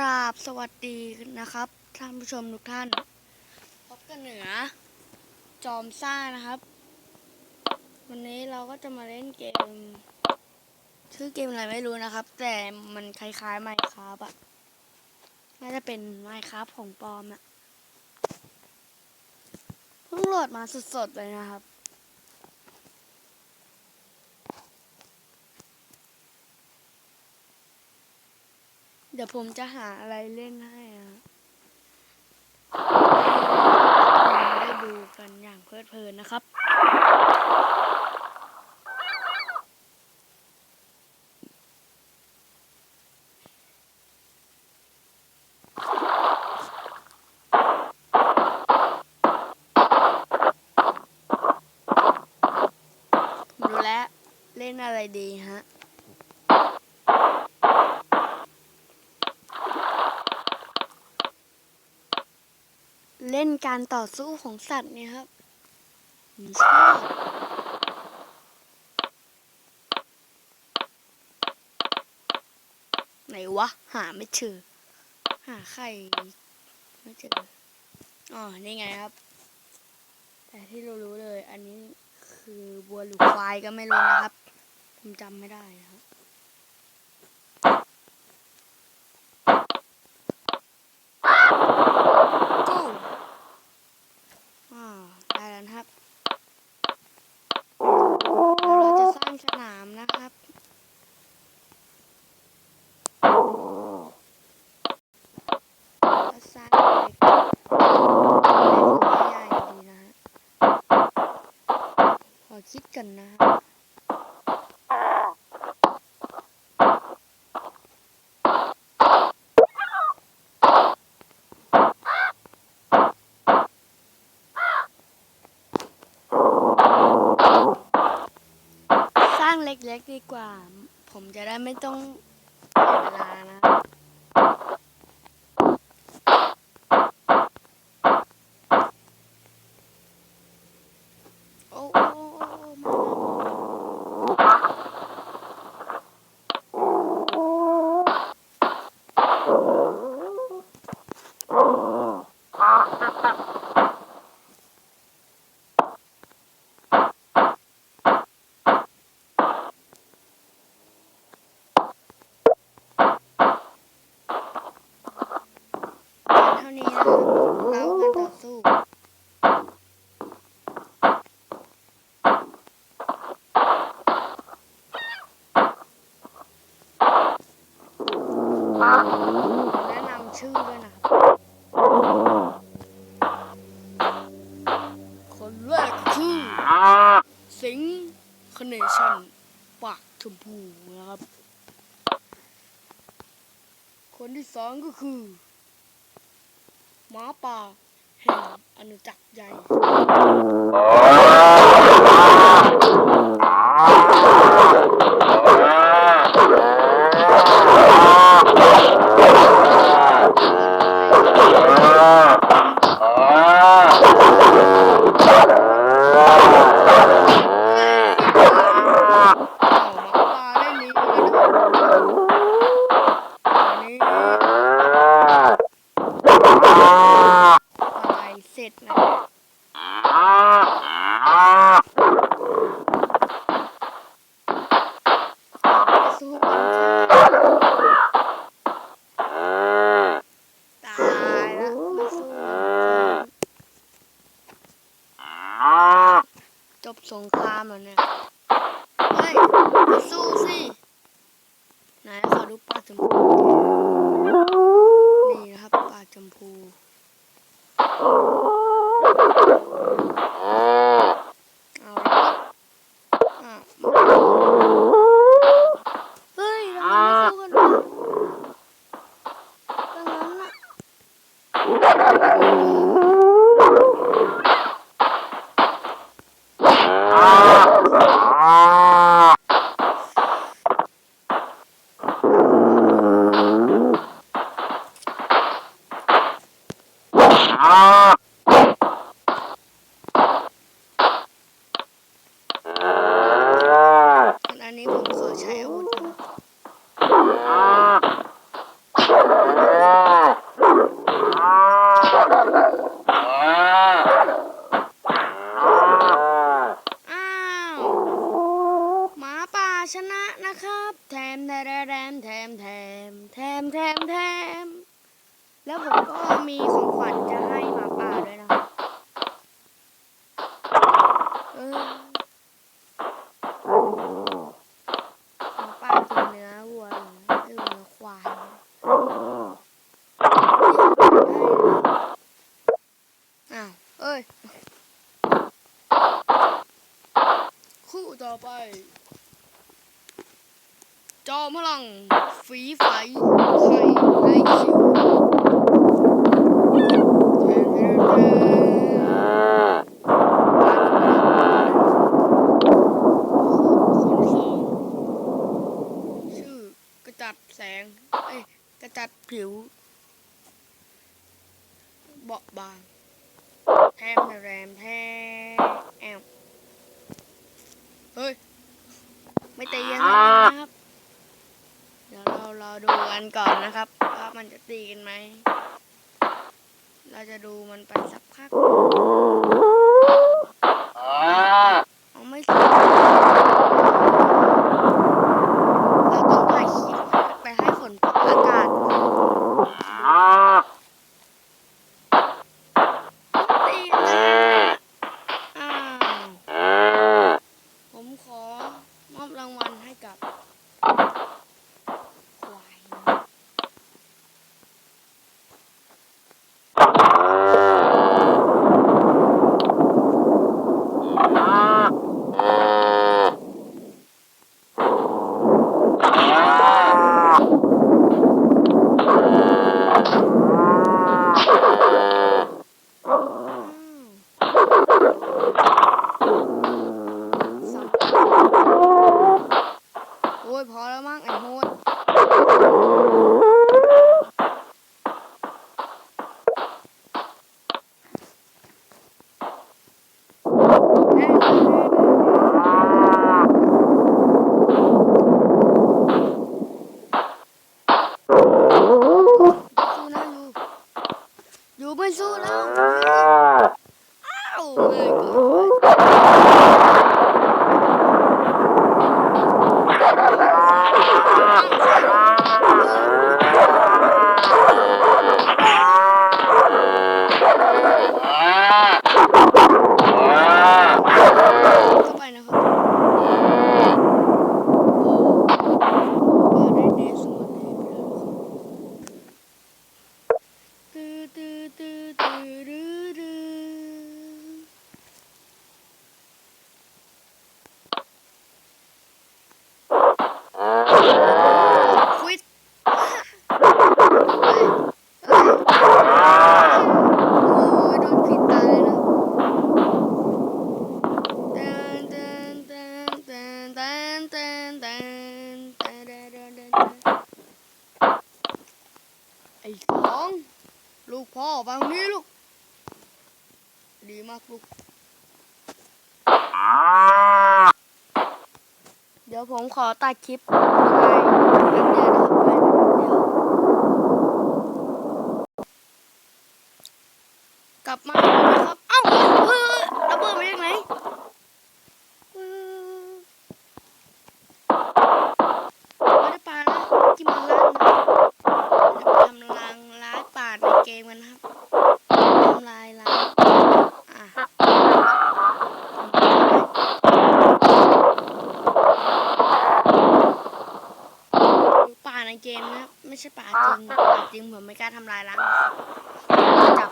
ราบสวัสดีนะครับ ท่านผู้ชมทุกท่าน พบกันเหนือ จอมซ่านะครับ วันนี้เราก็จะมาเล่นเกม ชื่อเกมอะไรไม่รู้นะครับ แต่มันคล้ายๆไมค์ครับอะน่าจะเป็นไมค์ครับของปลอมอะเพิ่งโหลดมาสดๆเลยนะครับ ดี๋ยวผมจะหาอะไรเล่นให้อะได้ดูกันอย่างเพลิดเพลินนะครับผมรู้แล้วเล่นอะไรดีฮะ เล่น การต่อสู้ของสัตว์เนี่ยครับชอบไหนวะ หาไม่เจอหาไข่ไม่เจออ๋อนี่ไงครับ แต่ที่เรารู้เลย อันนี้คือวัวหรือควายก็ไม่รู้นะครับผมจำไม่ได้นะครับ go อ่าได้แล้วนะครับเดี๋ยวเราจะสร้างสนามนะครับก็สร้างเล็กๆไม่ใหญ่ดีนะฮะขอคิด กันนะฮะสร้างเล็กๆดีกว่า ผมจะได้ไม่ต้องเสียเวลานะ โอ้โอ้โอ้โอ้มาเท่านี้นะครับเรากันต่อสู้ แนะนำชื่อด้วยนะครับ คนแรกคือสิงคเนชั่นปากชมพูนะครับ คนที่สองก็คือหมาป่าแห่งอนุจักรใหญ่ แถมแทมแถมแถมแถมแถมแถมแล้วผมก็มีของขวัญจะให้หมาป่าด้วยนะเออ ฝีไฟใช่ไรชิวจัดแสง เอ้ย กระจัดผิว เบาบาง แทมแรมแทมเฮ้ย ไม่ตียังครับ ดูกันก่อนนะครับว่ามันจะตีกันไหม เราจะดูมันไปสักพัก ดี๋ยวผมขอตัดคลิปไปกันเดี๋ยวนะครับ เกมนะ ไม่ใช่ป่าจริงป่าจริงผมไม่กล้าทำลายล้างจับ